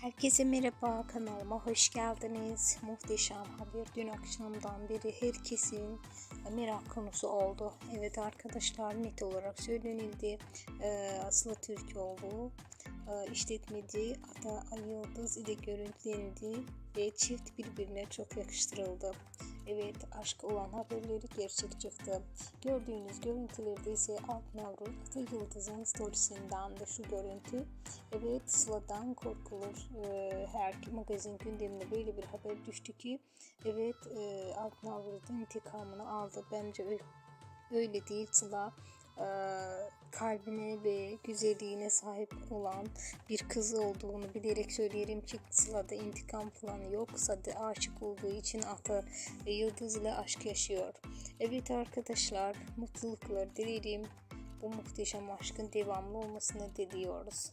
Herkese merhaba kanalıma hoş geldiniz. Muhteşem haber dün akşamdan beri herkesin merak konusu oldu. Evet arkadaşlar net olarak söylenildi. Aslı Türkoğlu e, işletmeci Ata Yıldız ile görüntülendi ve çift birbirine çok yakıştırıldı. Evet aşk olan haberleri gerçek çıktı. Gördüğünüz görüntülerde ise Alt Navruz Ata Yıldız'ın storiesinden de şu görüntü. Evet Sıla'dan korkulur. Ee, her magazin gündemine böyle bir haber düştü ki evet e, Navruz'un intikamını aldı. Bence öyle, öyle değil Sıla kalbine ve güzelliğine sahip olan bir kız olduğunu bilerek söyleyelim ki Sıla'da intikam planı yok. Sade aşık olduğu için Ata ve Yıldız ile aşk yaşıyor. Evet arkadaşlar mutluluklar dilerim. Bu muhteşem aşkın devamlı olmasını diliyoruz.